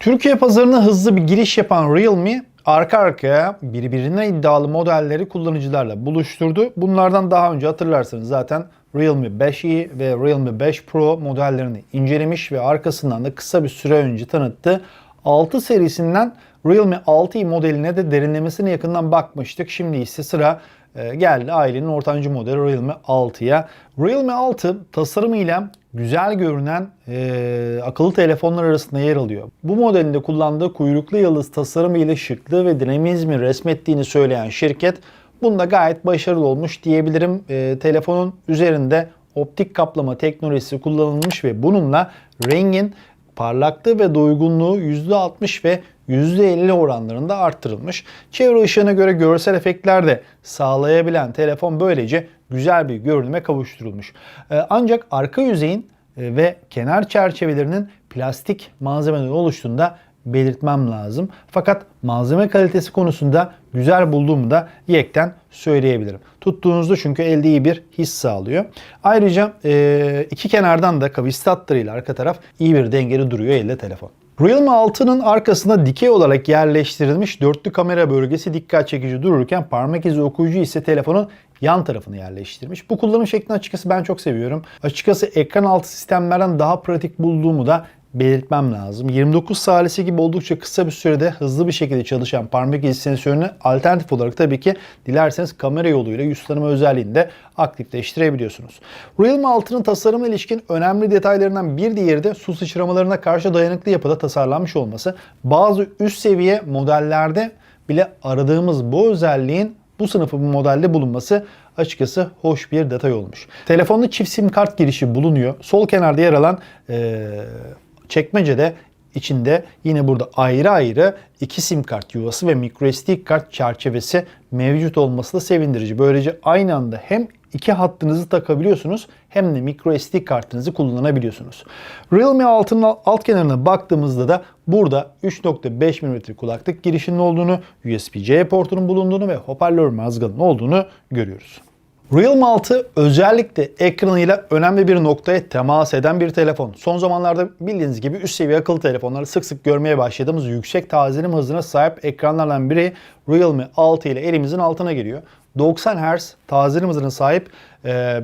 Türkiye pazarına hızlı bir giriş yapan Realme arka arkaya birbirine iddialı modelleri kullanıcılarla buluşturdu. Bunlardan daha önce hatırlarsanız zaten Realme 5i ve Realme 5 Pro modellerini incelemiş ve arkasından da kısa bir süre önce tanıttı. 6 serisinden Realme 6i modeline de derinlemesine yakından bakmıştık. Şimdi ise sıra e, geldi ailenin ortancı modeli Realme 6'ya. Realme 6 tasarımıyla güzel görünen e, akıllı telefonlar arasında yer alıyor. Bu modelinde kullandığı kuyruklu yıldız tasarımı ile şıklığı ve dinamizmi resmettiğini söyleyen şirket bunda gayet başarılı olmuş diyebilirim. E, telefonun üzerinde optik kaplama teknolojisi kullanılmış ve bununla rengin parlaklığı ve doygunluğu %60 ve %50 oranlarında arttırılmış. Çevre ışığına göre görsel efektler de sağlayabilen telefon böylece güzel bir görünüme kavuşturulmuş. Ee, Ancak arka yüzeyin e, ve kenar çerçevelerinin plastik malzemeden oluştuğunda belirtmem lazım. Fakat malzeme kalitesi konusunda güzel bulduğumu da yekten söyleyebilirim. Tuttuğunuzda çünkü elde iyi bir his sağlıyor. Ayrıca e, iki kenardan da kavis hatlarıyla arka taraf iyi bir dengeli duruyor elde telefon. Realme 6'nın arkasında dikey olarak yerleştirilmiş dörtlü kamera bölgesi dikkat çekici dururken parmak izi okuyucu ise telefonun yan tarafını yerleştirmiş. Bu kullanım şeklini açıkçası ben çok seviyorum. Açıkçası ekran altı sistemlerden daha pratik bulduğumu da belirtmem lazım. 29 salisi gibi oldukça kısa bir sürede hızlı bir şekilde çalışan parmak izi sensörünü alternatif olarak tabii ki dilerseniz kamera yoluyla yüz tanıma özelliğini de aktifleştirebiliyorsunuz. Realme 6'nın tasarıma ilişkin önemli detaylarından bir diğeri de su sıçramalarına karşı dayanıklı yapıda tasarlanmış olması. Bazı üst seviye modellerde bile aradığımız bu özelliğin bu sınıfı bu modelde bulunması açıkçası hoş bir detay olmuş. Telefonda çift sim kart girişi bulunuyor. Sol kenarda yer alan ee, çekmecede içinde yine burada ayrı ayrı iki sim kart yuvası ve microSD kart çerçevesi mevcut olması da sevindirici. Böylece aynı anda hem iki hattınızı takabiliyorsunuz hem de microSD kartınızı kullanabiliyorsunuz. Realme 6'nın alt kenarına baktığımızda da burada 3.5 mm kulaklık girişinin olduğunu, USB-C portunun bulunduğunu ve hoparlör mazgalının olduğunu görüyoruz. Realme 6 özellikle ekranıyla önemli bir noktaya temas eden bir telefon. Son zamanlarda bildiğiniz gibi üst seviye akıllı telefonları sık sık görmeye başladığımız yüksek tazelim hızına sahip ekranlardan biri Realme 6 ile elimizin altına geliyor. 90 Hz tazelim hızına sahip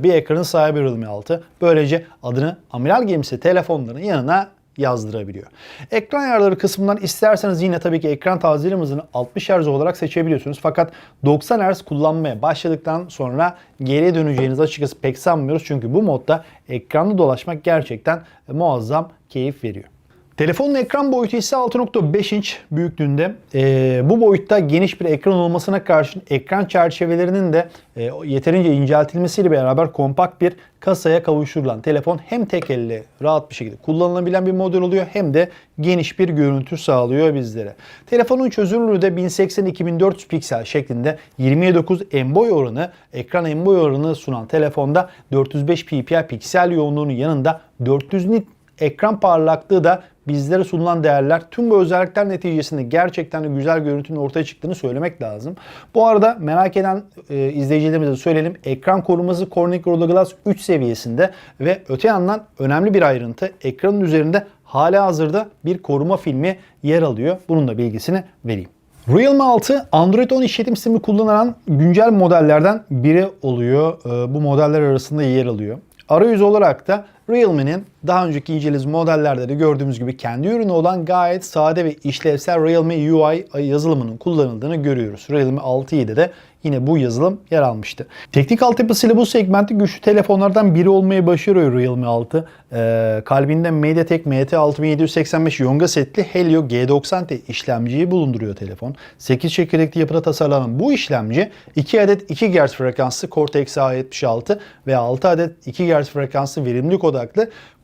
bir ekranın sahibi Realme 6. Böylece adını amiral gemisi telefonların yanına yazdırabiliyor. Ekran ayarları kısmından isterseniz yine tabii ki ekran tazelim hızını 60 Hz olarak seçebiliyorsunuz. Fakat 90 Hz kullanmaya başladıktan sonra geriye döneceğinizi açıkçası pek sanmıyoruz. Çünkü bu modda ekranda dolaşmak gerçekten muazzam keyif veriyor. Telefonun ekran boyutu ise 6.5 inç büyüklüğünde. Ee, bu boyutta geniş bir ekran olmasına karşın ekran çerçevelerinin de e, yeterince inceltilmesiyle beraber kompakt bir kasaya kavuşturulan telefon hem tek elle rahat bir şekilde kullanılabilen bir model oluyor hem de geniş bir görüntü sağlıyor bizlere. Telefonun çözünürlüğü de 1080-2400 piksel şeklinde 29 en boy oranı, ekran en boy oranı sunan telefonda 405 ppi piksel yoğunluğunun yanında 400 nit ekran parlaklığı da bizlere sunulan değerler tüm bu özellikler neticesinde gerçekten de güzel görüntünün ortaya çıktığını söylemek lazım. Bu arada merak eden e, izleyicilerimize söyleyelim. Ekran koruması Corning Gorilla Glass 3 seviyesinde ve öte yandan önemli bir ayrıntı ekranın üzerinde hala hazırda bir koruma filmi yer alıyor. Bunun da bilgisini vereyim. Realme 6 Android 10 işletim sistemi kullanan güncel modellerden biri oluyor. E, bu modeller arasında yer alıyor. Arayüz olarak da Realme'nin daha önceki incelediğimiz modellerde de gördüğümüz gibi kendi ürünü olan gayet sade ve işlevsel Realme UI yazılımının kullanıldığını görüyoruz. Realme 6i'de de yine bu yazılım yer almıştı. Teknik altyapısıyla bu segmentte güçlü telefonlardan biri olmayı başarıyor Realme 6. Ee, kalbinde MediaTek MT6785 Yonga setli Helio G90T işlemciyi bulunduruyor telefon. 8 çekirdekli yapıda tasarlanan bu işlemci 2 adet 2 GHz frekanslı Cortex A76 ve 6 adet 2 GHz frekanslı verimlilik odaklı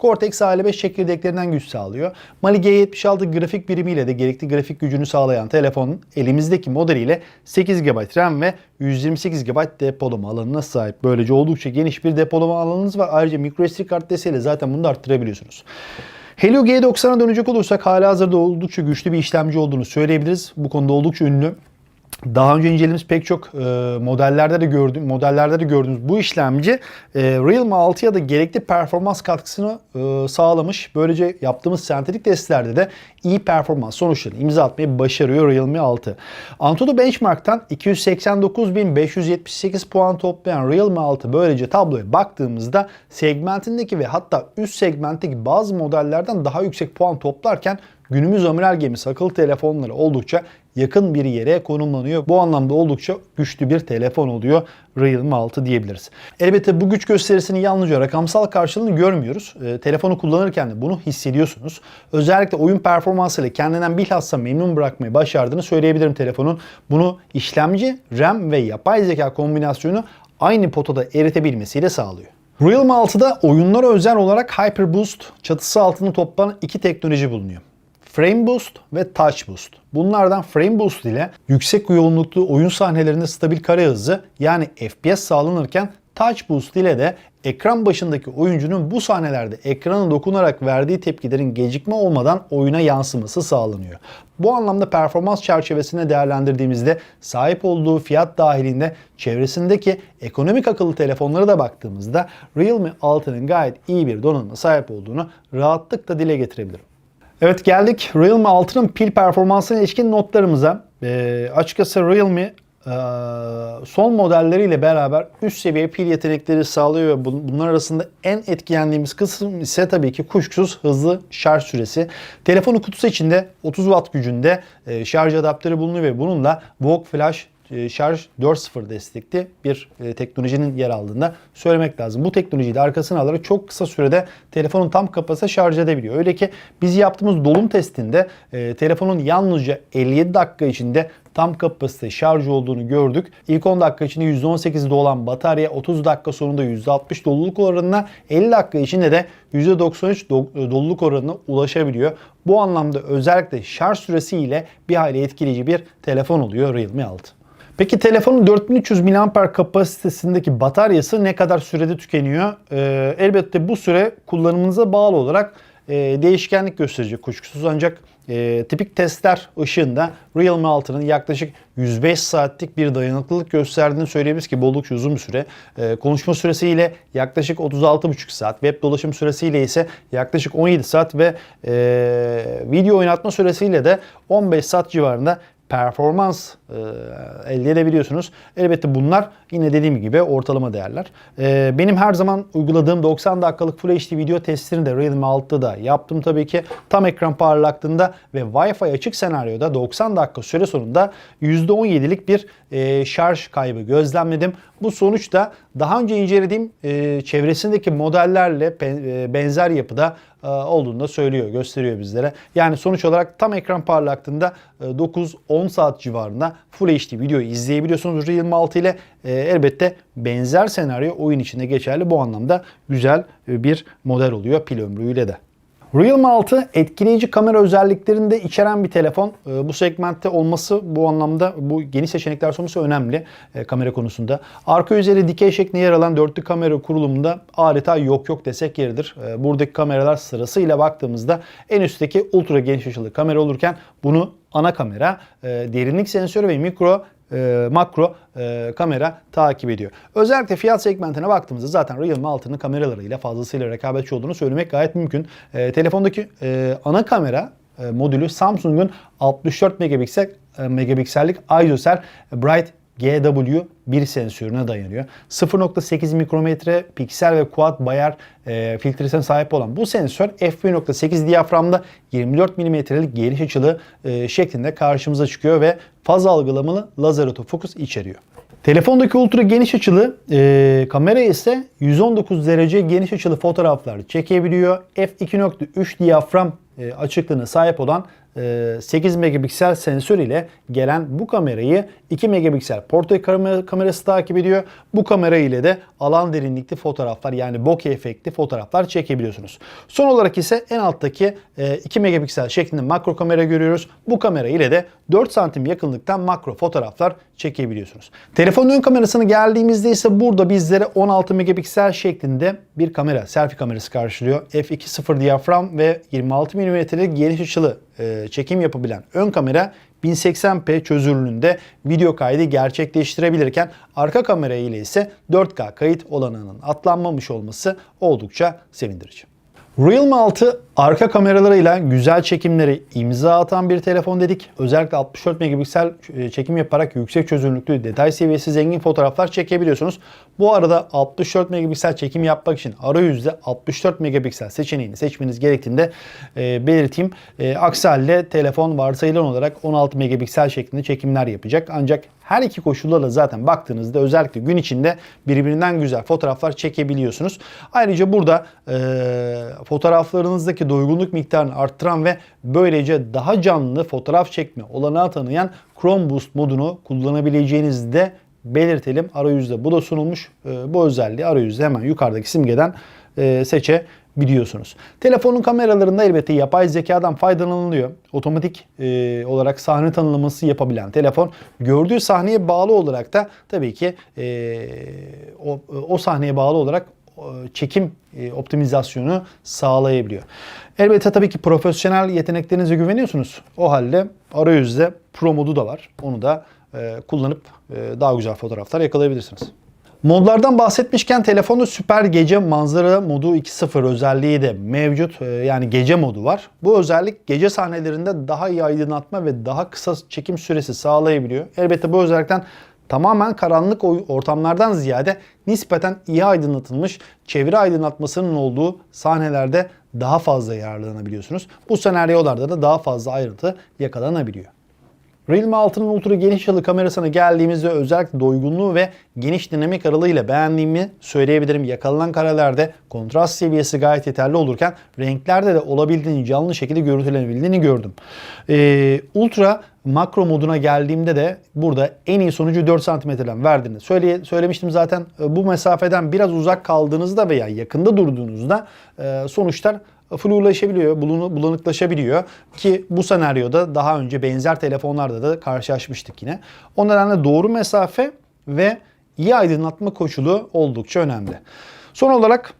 Cortex A55 çekirdeklerinden güç sağlıyor. Mali G76 grafik birimiyle de gerekli grafik gücünü sağlayan telefonun elimizdeki modeliyle 8 GB RAM ve 128 GB depolama alanına sahip. Böylece oldukça geniş bir depolama alanınız var. Ayrıca microSD kart desteğiyle zaten bunu da arttırabiliyorsunuz. Helio G90'a dönecek olursak hala hazırda oldukça güçlü bir işlemci olduğunu söyleyebiliriz. Bu konuda oldukça ünlü. Daha önce incelediğimiz pek çok e, modellerde de gördüğüm modellerde de gördüğümüz bu işlemci e, Realme 6'ya da gerekli performans katkısını e, sağlamış. Böylece yaptığımız sentetik testlerde de iyi performans sonuçlarını imza atmayı başarıyor Realme 6. Antutu Benchmark'tan 289.578 puan toplayan Realme 6 böylece tabloya baktığımızda segmentindeki ve hatta üst segmentteki bazı modellerden daha yüksek puan toplarken günümüz amiral gemisi akıllı telefonları oldukça yakın bir yere konumlanıyor. Bu anlamda oldukça güçlü bir telefon oluyor Realme 6 diyebiliriz. Elbette bu güç gösterisini yalnızca rakamsal karşılığını görmüyoruz. E, telefonu kullanırken de bunu hissediyorsunuz. Özellikle oyun performansıyla kendinden bilhassa memnun bırakmayı başardığını söyleyebilirim telefonun. Bunu işlemci, RAM ve yapay zeka kombinasyonu aynı potada eritebilmesiyle sağlıyor. Realme 6'da oyunlara özel olarak Hyper Boost çatısı altında toplanan iki teknoloji bulunuyor. Frame Boost ve Touch Boost. Bunlardan Frame Boost ile yüksek yoğunluklu oyun sahnelerinde stabil kare hızı yani FPS sağlanırken Touch Boost ile de ekran başındaki oyuncunun bu sahnelerde ekrana dokunarak verdiği tepkilerin gecikme olmadan oyuna yansıması sağlanıyor. Bu anlamda performans çerçevesine değerlendirdiğimizde sahip olduğu fiyat dahilinde çevresindeki ekonomik akıllı telefonlara da baktığımızda Realme 6'nın gayet iyi bir donanıma sahip olduğunu rahatlıkla dile getirebilirim. Evet geldik Realme 6'nın pil performansına ilişkin notlarımıza. Ee, açıkçası Realme e, son modelleriyle beraber üst seviye pil yetenekleri sağlıyor bunlar arasında en etkilendiğimiz kısım ise tabii ki kuşkusuz hızlı şarj süresi. Telefonun kutusu içinde 30 watt gücünde e, şarj adaptörü bulunuyor ve bununla VOOC Flash e, şarj 4.0 destekli bir e, teknolojinin yer aldığında söylemek lazım. Bu teknolojiyi de arkasına alarak çok kısa sürede telefonun tam kapasite şarj edebiliyor. Öyle ki biz yaptığımız dolum testinde e, telefonun yalnızca 57 dakika içinde tam kapasite şarj olduğunu gördük. İlk 10 dakika içinde %18'de olan batarya 30 dakika sonunda %60 doluluk oranına 50 dakika içinde de %93 do- doluluk oranına ulaşabiliyor. Bu anlamda özellikle şarj süresi ile bir hayli etkileyici bir telefon oluyor Realme 6. Peki telefonun 4300 mAh kapasitesindeki bataryası ne kadar sürede tükeniyor? Ee, elbette bu süre kullanımınıza bağlı olarak e, değişkenlik gösterecek kuşkusuz ancak e, tipik testler ışığında Realme 6'nın yaklaşık 105 saatlik bir dayanıklılık gösterdiğini söyleyebiliriz ki bu oldukça uzun bir süre. E, konuşma süresiyle yaklaşık 36,5 saat, web dolaşım süresiyle ise yaklaşık 17 saat ve e, video oynatma süresiyle de 15 saat civarında performans e, elde edebiliyorsunuz. Elbette bunlar yine dediğim gibi ortalama değerler. E, benim her zaman uyguladığım 90 dakikalık Full HD video testini de Realme 6'da da yaptım tabii ki. Tam ekran parlaklığında ve Wi-Fi açık senaryoda 90 dakika süre sonunda %17'lik bir e, şarj kaybı gözlemledim. Bu sonuç da daha önce incelediğim e, çevresindeki modellerle e, benzer yapıda e, olduğunu da söylüyor, gösteriyor bizlere. Yani sonuç olarak tam ekran parlaklığında e, 9-10 saat civarında Full HD videoyu izleyebiliyorsunuz Realme 6 ile. Elbette benzer senaryo oyun içinde geçerli. Bu anlamda güzel bir model oluyor pil ömrüyle de. Realme 6 etkileyici kamera özelliklerini de içeren bir telefon. Ee, Bu segmentte olması bu anlamda bu geniş seçenekler sonrası önemli e, kamera konusunda. Arka üzeri dikey şeklinde yer alan dörtlü kamera kurulumunda adeta yok yok desek yeridir. Ee, Buradaki kameralar sırasıyla baktığımızda en üstteki ultra geniş açılı kamera olurken bunu ana kamera, e, derinlik sensörü ve mikro e, makro e, kamera takip ediyor. Özellikle fiyat segmentine baktığımızda zaten Realme 6'nın kameralarıyla fazlasıyla rekabetçi olduğunu söylemek gayet mümkün. E, telefondaki e, ana kamera e, modülü Samsung'un 64 megapiksel e, megapiksellik ISOCELL Bright GW1 sensörüne dayanıyor. 0.8 mikrometre piksel ve quad bayar e, filtresine sahip olan bu sensör f1.8 diyaframda 24 mm'lik geniş açılı e, şeklinde karşımıza çıkıyor ve faz algılamalı lazer otofokus içeriyor. Telefondaki ultra geniş açılı e, kamera ise 119 derece geniş açılı fotoğraflar çekebiliyor. f2.3 diyafram e, açıklığına sahip olan 8 megapiksel sensör ile gelen bu kamerayı 2 megapiksel portre kamera- kamerası takip ediyor. Bu kamera ile de alan derinlikli fotoğraflar yani bokeh efektli fotoğraflar çekebiliyorsunuz. Son olarak ise en alttaki e, 2 megapiksel şeklinde makro kamera görüyoruz. Bu kamera ile de 4 santim yakınlıktan makro fotoğraflar çekebiliyorsunuz. Telefonun ön kamerasına geldiğimizde ise burada bizlere 16 megapiksel şeklinde bir kamera, selfie kamerası karşılıyor. f2.0 diyafram ve 26 mm'lik geniş açılı e, çekim yapabilen ön kamera 1080p çözünürlüğünde video kaydı gerçekleştirebilirken arka kamera ile ise 4K kayıt olanağının atlanmamış olması oldukça sevindirici. Realme 6 arka kameralarıyla güzel çekimleri imza atan bir telefon dedik. Özellikle 64 megapiksel e, çekim yaparak yüksek çözünürlüklü detay seviyesi zengin fotoğraflar çekebiliyorsunuz. Bu arada 64 megapiksel çekim yapmak için arayüzde 64 megapiksel seçeneğini seçmeniz gerektiğini de e, belirteyim. E, aksi halde telefon varsayılan olarak 16 megapiksel şeklinde çekimler yapacak. Ancak her iki koşulda da zaten baktığınızda özellikle gün içinde birbirinden güzel fotoğraflar çekebiliyorsunuz. Ayrıca burada e, fotoğraflarınızdaki doygunluk miktarını arttıran ve böylece daha canlı fotoğraf çekme olanağı tanıyan Chrome Boost modunu kullanabileceğinizi de belirtelim. Arayüzde bu da sunulmuş. E, bu özelliği arayüzde hemen yukarıdaki simgeden e, seçebiliyorsunuz. Telefonun kameralarında elbette yapay zekadan faydalanılıyor. Otomatik e, olarak sahne tanımlaması yapabilen telefon gördüğü sahneye bağlı olarak da tabii ki e, o, o sahneye bağlı olarak e, çekim e, optimizasyonu sağlayabiliyor. Elbette tabii ki profesyonel yeteneklerinize güveniyorsunuz. O halde arayüzde Pro modu da var. Onu da e, kullanıp daha güzel fotoğraflar yakalayabilirsiniz. Modlardan bahsetmişken telefonda süper gece manzara modu 2.0 özelliği de mevcut. Ee, Yani gece modu var. Bu özellik gece sahnelerinde daha iyi aydınlatma ve daha kısa çekim süresi sağlayabiliyor. Elbette bu özellikten tamamen karanlık ortamlardan ziyade nispeten iyi aydınlatılmış çevre aydınlatmasının olduğu sahnelerde daha fazla yararlanabiliyorsunuz. Bu senaryolarda da daha fazla ayrıntı yakalanabiliyor. Realme 6'nın ultra geniş açılı kamerasına geldiğimizde özellikle doygunluğu ve geniş dinamik aralığıyla beğendiğimi söyleyebilirim. Yakalanan karelerde kontrast seviyesi gayet yeterli olurken renklerde de olabildiğince canlı şekilde görüntülenebildiğini gördüm. Ee, ultra makro moduna geldiğimde de burada en iyi sonucu 4 santimetreden verdiğini söyle, söylemiştim zaten. Ee, Bu mesafeden biraz uzak kaldığınızda veya yakında durduğunuzda e, sonuçlar flulaşabiliyor, bulanıklaşabiliyor ki bu senaryoda daha önce benzer telefonlarda da karşılaşmıştık yine. O nedenle doğru mesafe ve iyi aydınlatma koşulu oldukça önemli. Son olarak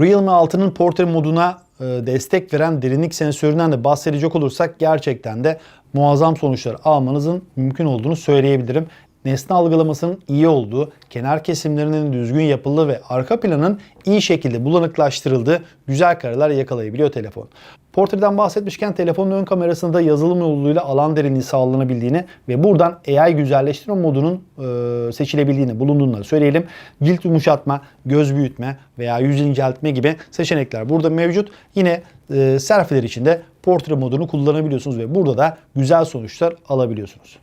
Realme 6'nın portre moduna e, destek veren derinlik sensöründen de bahsedecek olursak gerçekten de muazzam sonuçlar almanızın mümkün olduğunu söyleyebilirim. Nesne algılamasının iyi olduğu, kenar kesimlerinin düzgün yapıldığı ve arka planın iyi şekilde bulanıklaştırıldığı güzel kareler yakalayabiliyor telefon. Portreden bahsetmişken telefonun ön kamerasında yazılım yoluyla alan derinliği sağlanabildiğini ve buradan AI güzelleştirme modunun e, seçilebildiğini bulunduğunu söyleyelim. Cilt yumuşatma, göz büyütme veya yüz inceltme gibi seçenekler burada mevcut. Yine e, selfie'ler için de portre modunu kullanabiliyorsunuz ve burada da güzel sonuçlar alabiliyorsunuz.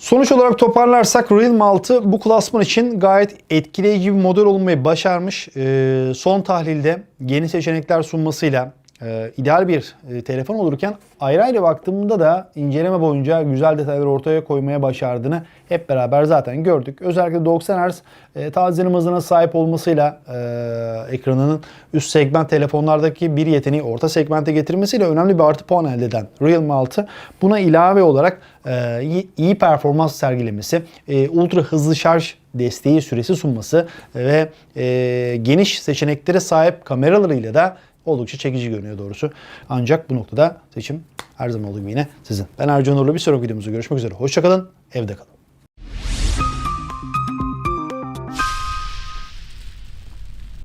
Sonuç olarak toparlarsak Realme 6 bu klasman için gayet etkileyici bir model olmayı başarmış. Ee, son tahlilde yeni seçenekler sunmasıyla e, ideal bir e, telefon olurken ayrı ayrı baktığımda da inceleme boyunca güzel detaylar ortaya koymaya başardığını hep beraber zaten gördük. Özellikle 90 Hz e, tazelim hızına sahip olmasıyla e, ekranının üst segment telefonlardaki bir yeteneği orta segmente getirmesiyle önemli bir artı puan elde eden Realme 6 buna ilave olarak e, iyi performans sergilemesi, e, ultra hızlı şarj desteği süresi sunması ve e, geniş seçeneklere sahip kameralarıyla da oldukça çekici görünüyor doğrusu. Ancak bu noktada seçim her zaman olduğu gibi yine sizin. Ben Ercan Uğurlu bir sonraki videomuzda görüşmek üzere. Hoşçakalın, evde kalın.